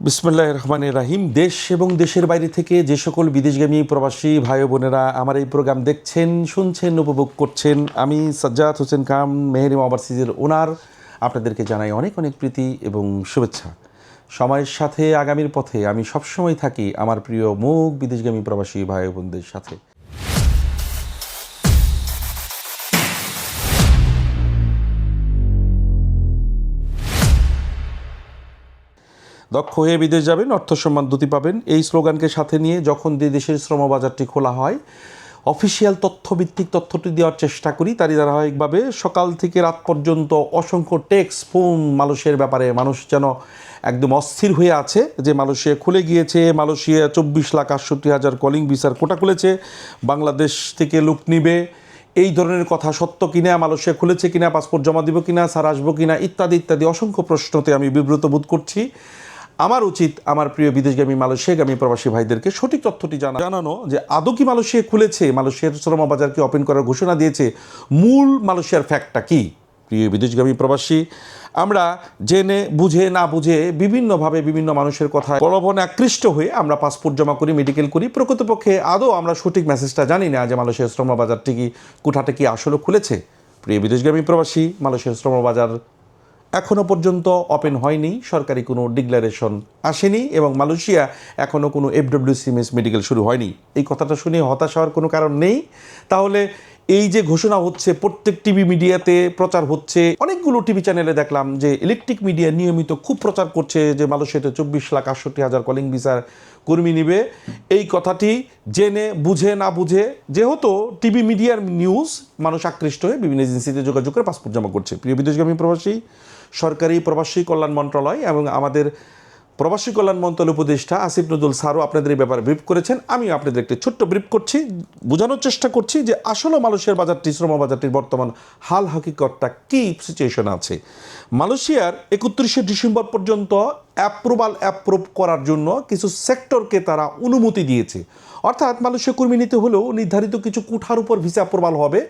বিসমুল্লাহ রহমান রাহিম। দেশ এবং দেশের বাইরে থেকে যে সকল বিদেশগামী প্রবাসী, ভাই বোনেরা আমার এই প্রোগ্রাম দেখছেন, শুনছেন, উপভোগ করছেন, আমি সাজ্জাদ হোসেন খান মেহেরিম ওভারসিজের ওনার। আপনাদেরকে জানাই অনেক অনেক প্রীতি এবং শুভেচ্ছা। সময়ের সাথে, আগামীর পথে আমি সবসময় থাকি আমার প্রিয় মুখ বিদেশগামী প্রবাসী ভাই বোনদের সাথে। দক্ষ হয়ে বিদেশ যাবেন, অর্থ সম্মান দুটি পাবেন। এই স্লোগানকে সাথে নিয়ে যখন যে দেশের শ্রম বাজারটি খোলা হয়, অফিসিয়াল তথ্যভিত্তিক তথ্যটি দেওয়ার চেষ্টা করি। তারই ধারাবাহিকভাবে সকাল থেকে রাত পর্যন্ত অসংখ্য টেক্স ফোন মানুষের ব্যাপারে। মানুষ যেন একদম অস্থির হয়ে আছে যে মালয়েশিয়া খুলে গিয়েছে। মালয়েশিয়া চব্বিশ লাখ আটষট্টি হাজার কলিং ভিসার কোটা খুলেছে। বাংলাদেশ থেকে লোক নিবে। এই ধরনের কথা সত্য কিনা, মালয়েশিয়া খুলেছে কিনা, পাসপোর্ট জমা দিব কিনা, স্যার আসব কিনা, ইত্যাদি ইত্যাদি অসংখ্য প্রশ্নতে আমি বিব্রত বোধ করছি। আমার উচিত আমার প্রিয় বিদেশগামী মালয়েশিয়াগামী প্রবাসী ভাইদেরকে সঠিক তথ্যটি জানা জানানো যে আদৌ কি মালয়েশিয়া খুলেছে? মালয়েশিয়ার শ্রম বাজারকে ওপেন করার ঘোষণা দিয়েছে? মূল মালয়েশিয়ার ফ্যাক্টটা কি? প্রিয় বিদেশগামী প্রবাসী, আমরা জেনে বুঝে না বুঝে বিভিন্নভাবে বিভিন্ন মানুষের কথা প্রলোভনে আকৃষ্ট হয়ে আমরা পাসপোর্ট জমা করি মেডিকেল করি। প্রকৃতপক্ষে আদৌ আমরা সঠিক মেসেজটা জানি না যে মালয়েশিয়ার শ্রম বাজারটি কি কুঠাটা কি আসলে খুলেছে? প্রিয় বিদেশগামী প্রবাসী, মালয়েশিয়ার শ্রম বাজার এখনও পর্যন্ত ওপেন হয়নি, সরকারি কোনো ডিক্লারেশন আসেনি এবং মালয়েশিয়া এখনও কোনো এফডব্লিউসিএমএস মেডিকেল শুরু হয়নি। এই কথাটা শুনে হতাশ হওয়ার কোনো কারণ নেই। তাহলে এই যে ঘোষণা হচ্ছে, প্রত্যেক টিভি মিডিয়াতে প্রচার হচ্ছে। অনেকগুলো টিভি চ্যানেলে দেখলাম যে ইলেকট্রিক মিডিয়া নিয়মিত খুব প্রচার করছে যে মালয়েশিয়াতে চব্বিশ লাখ আটষট্টি হাজার কলিং ভিসার কর্মী নিবে। এই কথাটি জেনে, বুঝে, না বুঝে, যেহেতু টিভি মিডিয়ার নিউজ মানুষ আকৃষ্ট হয়ে বিভিন্ন এজেন্সিতে যোগাযোগ করে পাসপোর্ট জমা করছে। প্রিয় বিদেশগামী প্রবাসী, সরকারি প্রবাসী কল্যাণ মন্ত্রণালয় এবং আমাদের প্রবাসী কল্যাণ মন্ত্রণালয় উপদেষ্টা আসিফ নজরুল স্যারও আপনাদের এই ব্যাপারে ব্রিফ করেছেন। আমি আপনাদের একটি ছোট্ট ব্রিফ করছি। বোঝানোর চেষ্টা করছি যে আসলে মালয়েশিয়ার বাজারটি, শ্রম বাজারটির বর্তমান হাল হাকিকতটা কি সিচুয়েশন আছে। মালয়েশিয়ার একত্রিশে ডিসেম্বর পর্যন্ত অ্যাপ্রুভাল অ্যাপ্রুভ করার জন্য কিছু সেক্টরকে তারা অনুমতি দিয়েছে। অর্থাৎ মালয়েশিয়া কর্মী নিতে হলেও নির্ধারিত কিছু কুঠার উপর ভিসা অ্যাপ্রুভাল হবে।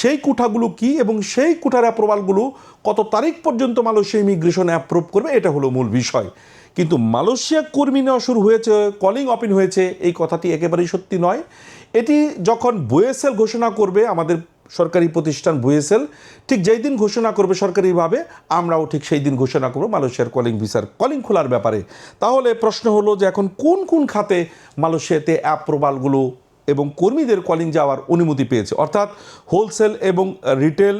সেই কুঠাগুলো কি এবং সেই কুঠার অ্যাপ্রুভালগুলো কত তারিখ পর্যন্ত মালয়েশিয়া ইমিগ্রেশন অ্যাপ্রুভ করবে, এটা হলো মূল বিষয়। কিন্তু মালয়েশিয়া কর্মী নেওয়া শুরু হয়েছে, কলিং অপিন হয়েছে, এই কথাটি একেবারেই সত্যি নয়। এটি যখন বোয়েসেল ঘোষণা করবে, আমাদের সরকারি প্রতিষ্ঠান ভুয়েসেল ঠিক যেই দিন ঘোষণা করবে সরকারিভাবে, আমরাও ঠিক সেই দিন ঘোষণা করব মালয়েশিয়ার কলিং ভিসার, কলিং খোলার ব্যাপারে। তাহলে প্রশ্ন হলো যে এখন কোন কোন খাতে মালয়েশিয়াতে অ্যাপ্রুভালগুলো এবং কর্মীদের কলিং যাওয়ার অনুমতি পেয়েছে? অর্থাৎ হোলসেল এবং retail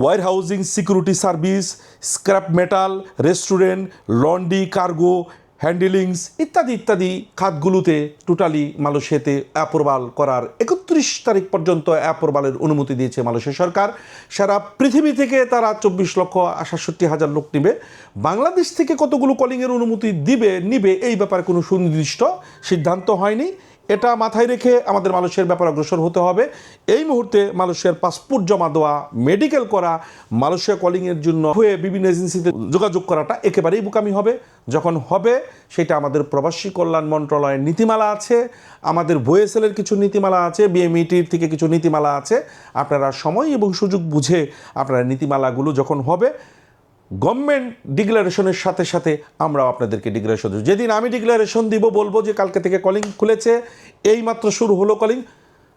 warehousing security service, scrap metal, restaurant, laundry, cargo handlings ইত্যাদি ইত্যাদি খাতগুলোতে টোটালি মালয়েশিয়াতে অ্যাপ্রুভাল করার একত্রিশ তারিখ পর্যন্ত অ্যাপ্রুভালের অনুমতি দিয়েছে মালয়েশিয়া সরকার। সারা পৃথিবী থেকে তারা চব্বিশ লক্ষ সাতষট্টি হাজার লোক নেবে। বাংলাদেশ থেকে কতগুলো কলিংয়ের অনুমতি দিবে, নিবে, এই ব্যাপারে কোনো সুনির্দিষ্ট সিদ্ধান্ত হয়নি। এটা মাথায় রেখে আমাদের মালয়েশিয়ার ব্যাপারে অগ্রসর হতে হবে। এই মুহূর্তে মালয়েশিয়ার পাসপোর্ট জমা দেওয়া, মেডিকেল করা, মালয়েশিয়া কলিংয়ের জন্য হয়ে বিভিন্ন এজেন্সিতে যোগাযোগ করাটা একেবারেই বোকামি হবে। যখন হবে, সেটা আমাদের প্রবাসী কল্যাণ মন্ত্রণালয়ের নীতিমালা আছে, আমাদের ভোয়েসেলের কিছু নীতিমালা আছে বিএমইটির থেকে কিছু নীতিমালা আছে। আপনারা সময় এবং সুযোগ বুঝে আপনারা নীতিমালাগুলো যখন হবে গভর্নমেন্ট ডিক্লারেশনের সাথে সাথে আমরাও আপনাদেরকে ডিক্লারেশন দেবো। যেদিন আমি ডিক্লারেশন দিব বলব যে কালকে থেকে কলিং খুলেছে এই মাত্র শুরু হলো কলিং।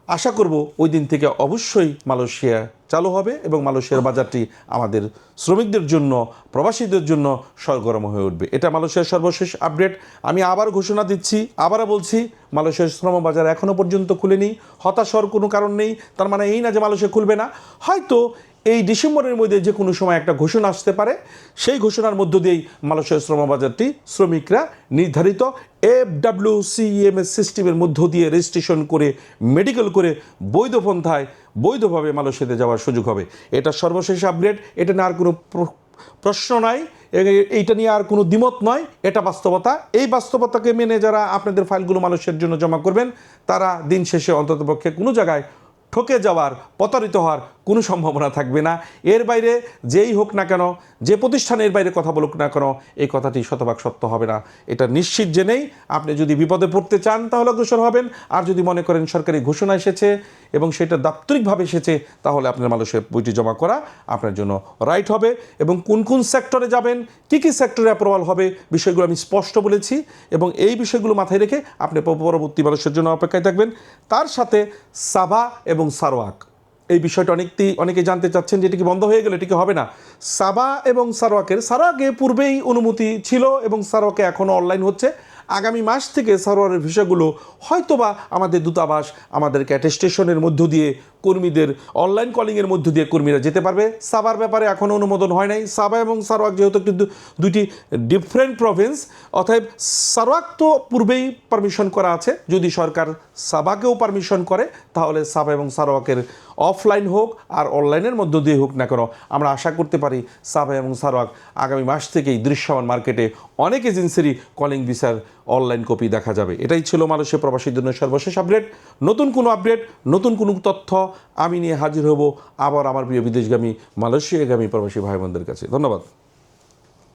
আশা করব ওই দিন থেকে অবশ্যই মালয়েশিয়া চালু হবে এবং মালয়েশিয়ার বাজারটি আমাদের শ্রমিকদের জন্য, প্রবাসীদের জন্য সরগরম হয়ে উঠবে। এটা মালয়েশিয়ার সর্বশেষ আপডেট। আমি আবার ঘোষণা দিচ্ছি, আবারও বলছি, মালয়েশিয়ার শ্রম বাজার এখনও পর্যন্ত খুলেনি। হতাশ হওয়ার কোনো কারণ নেই। তার মানে এই না যে মালয়েশিয়া খুলবে না। হয়তো এই ডিসেম্বরের মধ্যে যে কোনো সময় একটা ঘোষণা আসতে পারে, সেই ঘোষণার মধ্য দিয়েই মালয়েশিয়ার শ্রমবাজারটি শ্রমিকরা নির্ধারিত এফ ডাব্লিউ সিএমএস সিস্টেমের মধ্য দিয়ে রেজিস্ট্রেশন করে, মেডিকেল করে বৈধ পন্থায়, বৈধভাবে মালয়েশিয়াতে যাওয়ার সুযোগ হবে। এটা সর্বশেষ আপডেট, এটা নিয়ে আর কোনো প্র- প্রশ্ন নাই এইটা নিয়ে আর কোনো দ্বিমত নয়, এটা বাস্তবতা। এই বাস্তবতাকে মেনে যারা আপনাদের ফাইলগুলো মালয়েশিয়ার জন্য জমা করবেন, তারা দিন শেষে অন্ততপক্ষে কোনো জায়গায় ঠকে যাওয়ার, প্রতারিত হওয়ার কোনো সম্ভাবনা থাকবে না। এর বাইরে যেই হোক না কেন, যে প্রতিষ্ঠান এর বাইরে কথা বলুক না কেন, এই কথাটি শতভাগ সত্য হবে না। এটা নিশ্চিত জেনেই আপনি যদি বিপদে পড়তে চান তাহলে অগ্রসর হবেন। আর যদি মনে করেন সরকারি ঘোষণা এসেছে এবং সেটা দাপ্তরিকভাবে এসেছে, তাহলে আপনার মানুষের বইটি জমা করা আপনার জন্য রাইট হবে। এবং কোন কোন সেক্টরে যাবেন, কী কী সেক্টরে অ্যাপ্রুভাল হবে, বিষয়গুলো আমি স্পষ্ট বলেছি। এবং এই বিষয়গুলো মাথায় রেখে আপনি পরবর্তী মানুষের জন্য অপেক্ষায় থাকবেন। তার সাথে সাভা এবং সারোয়াক। এই বিষয়টা অনেকটি অনেকে জানতে চাচ্ছেন যে এটি কি বন্ধ হয়ে গেলে, এটি কি হবে না? সাবা এবং সারোয়াকের সারোয়াকে পূর্বেই অনুমতি ছিল এবং সারোয়াকে এখনও অনলাইন হচ্ছে। আগামী মাস থেকে সারোয়ারের ভিসাগুলো হয়তোবা আমাদের দূতাবাস আমাদেরকে অ্যাটেস্টেশনের মধ্য দিয়ে কর্মীদের অনলাইন কলিংয়ের মধ্য দিয়ে কর্মীরা যেতে পারবে। সাবার ব্যাপারে এখনও অনুমোদন হয় নাই। সাবা এবং সারোয়াক যেহেতু কিন্তু দুটি ডিফারেন্ট প্রভিন্স অতএব সারোয়াক তো পূর্বেই পারমিশন করা আছে। যদি সরকার সাবাকেও পারমিশন করে, তাহলে সাবা এবং সারোয়াকের অফলাইন হোক আর অনলাইনের মধ্য দিয়ে হোক না কেন, আমরা আশা করতে পারি সাবা এবং সারোয়াক আগামী মাস থেকেই দৃশ্যমান মার্কেটে অনেক এজেন্সিরই কলিং ভিসার অনলাইন কপি দেখা যাবে। এটাই ছিল মালয়েশিয়া প্রবাসীর জন্য সর্বশেষ আপডেট। নতুন কোনো আপডেট, নতুন কোনো তথ্য আমি নিয়ে হাজির হব আবার আমার প্রিয় বিদেশগামী, মালয়েশিয়াগামী প্রবাসী ভাই বোনদের কাছে। ধন্যবাদ।